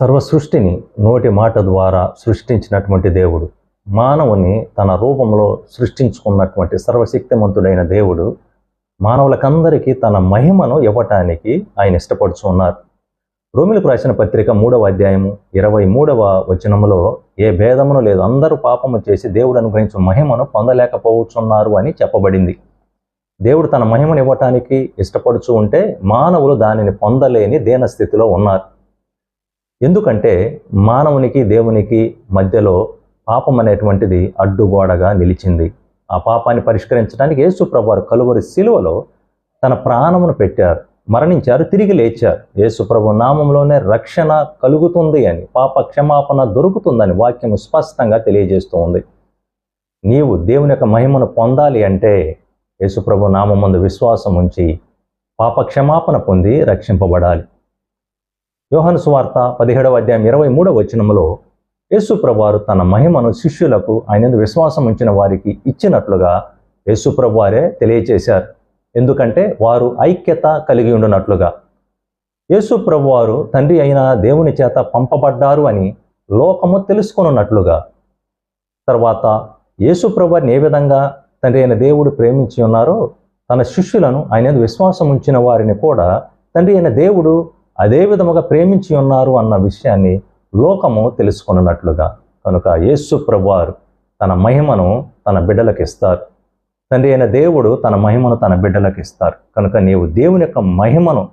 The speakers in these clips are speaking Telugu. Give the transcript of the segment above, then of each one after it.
సర్వ సృష్టిని నోటి మాట ద్వారా సృష్టించినటువంటి దేవుడు. మానవుని తన రూపంలో సృష్టించుకున్నటువంటి సర్వశక్తిమంతుడైన దేవుడు మానవులకందరికీ తన మహిమను ఇవ్వటానికి ఆయన ఇష్టపడుచు ఉన్నారు. రోమిలకు రాసిన పత్రిక మూడవ అధ్యాయము ఇరవై మూడవ వచనములో ఏ భేదమును లేదు అందరూ పాపము చేసి దేవుడు అనుగ్రహించిన మహిమను పొందలేకపోవచ్చున్నారు అని చెప్పబడింది. దేవుడు తన మహిమను ఇవ్వటానికి ఇష్టపడుచు ఉంటే మానవులు దానిని పొందలేని దీనస్థితిలో ఉన్నారు. ఎందుకంటే మానవునికి దేవునికి మధ్యలో పాపం అనేటువంటిది అడ్డుగోడగా నిలిచింది. ఆ పాపాన్ని పరిష్కరించడానికి యేసు ప్రభువారు కలువరి శిలువలో తన ప్రాణమును పెట్టారు మరణించారు తిరిగి లేచారు. యేసుప్రభు నామంలోనే రక్షణ కలుగుతుంది అని పాప క్షమాపణ దొరుకుతుందని వాక్యం స్పష్టంగా తెలియజేస్తూ ఉంది. నీవు దేవుని యొక్క మహిమను పొందాలి అంటే యేసుప్రభు నామందు విశ్వాసం ఉంచి పాప క్షమాపణ పొంది రక్షింపబడాలి. యోహాను సువార్త పదిహేడవ అధ్యాయం ఇరవై మూడవ వచనంలో యేసుప్రభువారు తన మహిమను శిష్యులకు ఆయన విశ్వాసం ఉంచిన వారికి ఇచ్చినట్లుగా యేసుప్రభువారే తెలియచేశారు. ఎందుకంటే వారు ఐక్యత కలిగి ఉండునట్లుగా. యేసుప్రభువారు తండ్రి అయిన దేవుని చేత పంపబడ్డారు అని లోకము తెలుసుకొనున్నట్లుగా. తర్వాత యేసుప్రభుని ఏ విధంగా తండ్రి అయిన దేవుడు ప్రేమించి ఉన్నారో తన శిష్యులను ఆయన విశ్వాసం ఉంచిన వారిని కూడా తండ్రి అయిన దేవుడు అదే విధముగా ప్రేమించి ఉన్నారు అన్న విషయాన్ని లోకము తెలుసుకున్నట్లుగా కనుక యేసు ప్రభువారు తన మహిమను తన బిడ్డలకు ఇస్తారు. తండ్రి అయిన దేవుడు తన మహిమను తన బిడ్డలకు ఇస్తారు. కనుక నీవు దేవుని యొక్క మహిమను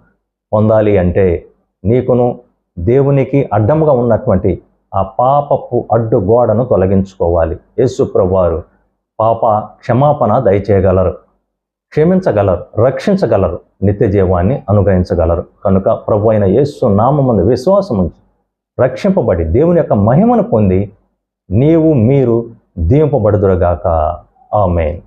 పొందాలి అంటే నీకును దేవునికి అడ్డముగా ఉన్నటువంటి ఆ పాపపు అడ్డు గోడను తొలగించుకోవాలి. యేసు ప్రభువారు పాప క్షమాపణ దయచేయగలరు. క్షమించగలరు రక్షించగలరు నిత్య జీవాన్ని అనుగ్రహించగలరు. కనుక ప్రభు అయిన యేసు నామముందు విశ్వాసం ఉంచి రక్షింపబడి దేవుని యొక్క మహిమను పొంది నీవు మీరు దీంపబడుదురుగాక ఆమెన్.